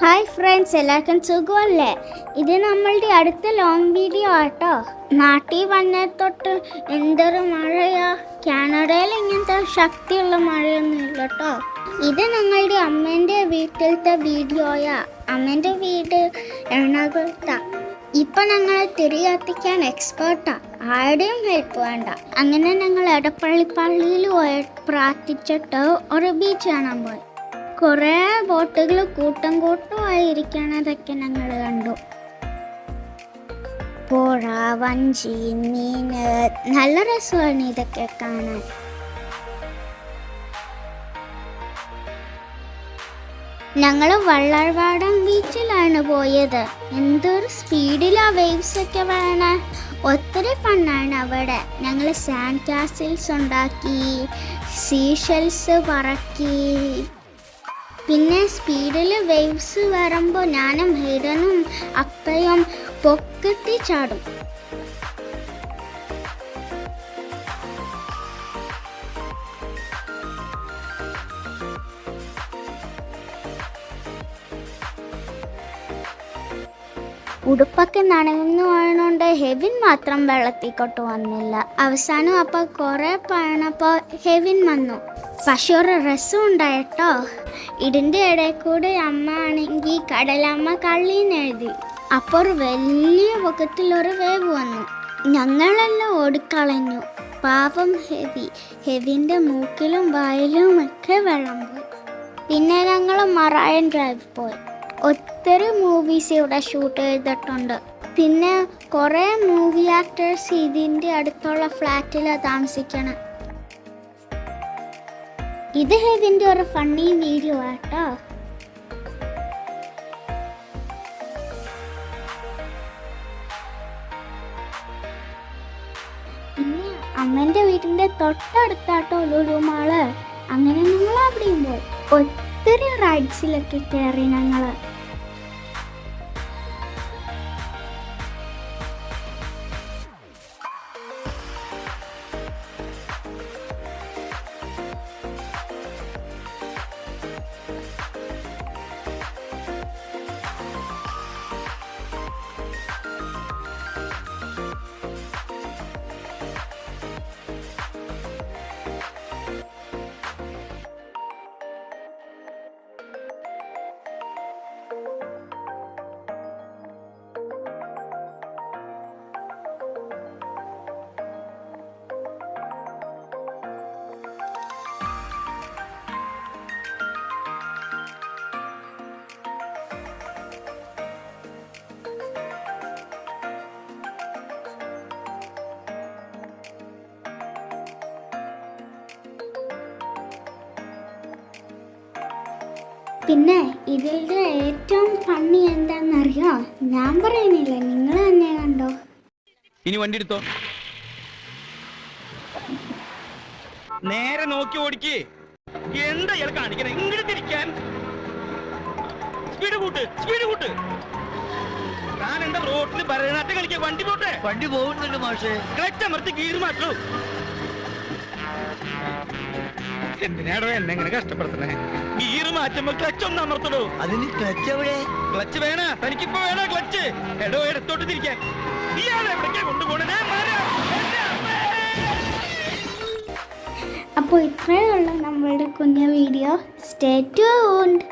Hi friends എല്ലാവർക്കും സുഖമല്ലേ? ഇത് നമ്മളുടെ അടുത്ത ലോങ് വീഡിയോ ആട്ടോ. നാട്ടിൽ വന്ന തൊട്ട് എന്തൊരു മഴയാ? കാനഡയിൽ ഇങ്ങനത്തെ ശക്തിയുള്ള മഴയൊന്നും ഇല്ല കേട്ടോ ഇത് ഞങ്ങളുടെ അമ്മേന്റെ വീട്ടിലത്തെ വീഡിയോയാ അമ്മേന്റെ വീട് എറണാകുളത്താണ് ഇപ്പം ഞങ്ങൾ തിരികത്തിക്കാൻ എക്സ്പേർട്ടാണ് ആരുടെയും ഹെൽപ്പ് വേണ്ട. അങ്ങനെ ഞങ്ങൾ എടപ്പള്ളി പള്ളിയിൽ പോയി പ്രാർത്ഥിച്ചിട്ട് ഒരു ബീച്ച് കാണാൻ പോയി. കുറേ ബോട്ടുകൾ കൂട്ടം കൂട്ടമായി ഇരിക്കണതൊക്കെ ഞങ്ങൾ കണ്ടു. പുഴ വഞ്ചി മീന് നല്ല രസമാണ് ഇതൊക്കെ കാണാൻ. ഞങ്ങൾ വള്ളർവാടം ബീച്ചിലാണ് പോയത്. എന്തൊരു സ്പീഡിലാ വേവ്സ് ഒക്കെ വേണ ഒത്തിരി ഫണ്ണാണ് അവിടെ. ഞങ്ങൾ സാൻഡ് കാസിൽസ് ഉണ്ടാക്കി സീഷെൽസ് പറക്കി പിന്നെ സ്പീഡിൽ വേവ്സ് വരുമ്പോൾ ഞാനും ഹൈഡനും അപ്പയും പൊക്കത്തി ചാടും. ഉടുപ്പൊക്കെ നനഞ്ഞു വീണുകൊണ്ട് ഹെവിൻ മാത്രം വെള്ളത്തിക്കോട്ട് വന്നില്ല. അവസാനം അപ്പോൾ കുറേ പഴണപ്പോൾ ഹെവിൻ വന്നു. പക്ഷെ ഒരു രസം ഉണ്ടായിട്ടോ ഇതിന്റെ ഇടയിൽ കൂടെ അമ്മ ആണെങ്കിൽ കടലമ്മ കള്ളീന്ന് എഴുതി. അപ്പോൾ ഒരു വലിയ പൊക്കത്തിലൊരു വേവ് വന്നു. ഞങ്ങളെല്ലാം ഓടിക്കളഞ്ഞു. പാവം ഹെവി. ഹെവിന്റെ മൂക്കിലും വായിലും ഒക്കെ വെള്ളം പോയി പിന്നെ ഞങ്ങൾ മറായൻ ഡ്രൈവ് പോയി. ഒത്തിരി മൂവീസ് ഇവിടെ ഷൂട്ട് ചെയ്തിട്ടുണ്ട്. പിന്നെ കുറേ മൂവി ആക്ടേഴ്സ് ഇതിന്റെ അടുത്തുള്ള ഫ്ലാറ്റിലാണ് താമസിക്കണം. ഇത് ഇതിന്റെ ഒരു ഫണ്ണി വീഡിയോ ആട്ടോ. പിന്നെ അമ്മന്റെ വീടിന്റെ തൊട്ടടുത്താട്ടോ ലുലു മാൾ. അങ്ങനെ നിങ്ങൾ അവിടെയും ഒത്തിരി റൈഡ്സിലൊക്കെ കയറി ഞങ്ങൾ പിന്നെ ഇതിന്റെ ഏറ്റവും ഫണ്ണി എന്താണെന്നറിയോ ഞാൻ പറയുന്നില്ല. നിങ്ങൾ തന്നെ കണ്ടോ? ഇനി വണ്ടി എടുത്തോ? നേരെ നോക്കി ഓടിക്ക്. എന്താ ഇയാൾ കാണിക്കണേ? ഇങ്ങോട്ട് തിരിക്കാൻ സ്പീഡ് കൂട്ട് സ്പീഡ് കൂട്ട്. ഞാൻ എന്താ റോഡിൽ ഭരതനാട്യം കളിക്കാൻ വണ്ടി പോട്ടെ? വണ്ടി പോകുന്നുണ്ട് മാഷേ. ക്ലച്ച് അമർത്തി ഗീർ മാറ്റൂ. എന്തിനാടോ എന്നെ ഇങ്ങനെ കഷ്ടപ്പെടുത്തണേ ഗീർ മാറ്റുമ്പോ ക്ലച്ച് ഒന്ന് അമർത്തടോ. അതിന് ക്ലച്ച് എവിടെ? ക്ലച്ച് വേണ? തനിക്കിപ്പോ വേണ ക്ലച്ച് എടോ എടുത്തോട്ട് തിരിക്കാൻ. ഇയാളെ എവിടേക്കാ കൊണ്ടുപോകണേ അപ്പോൾ ഇത്രയേ ഉള്ളൂ നമ്മളുടെ കുഞ്ഞ വീഡിയോ. Stay tuned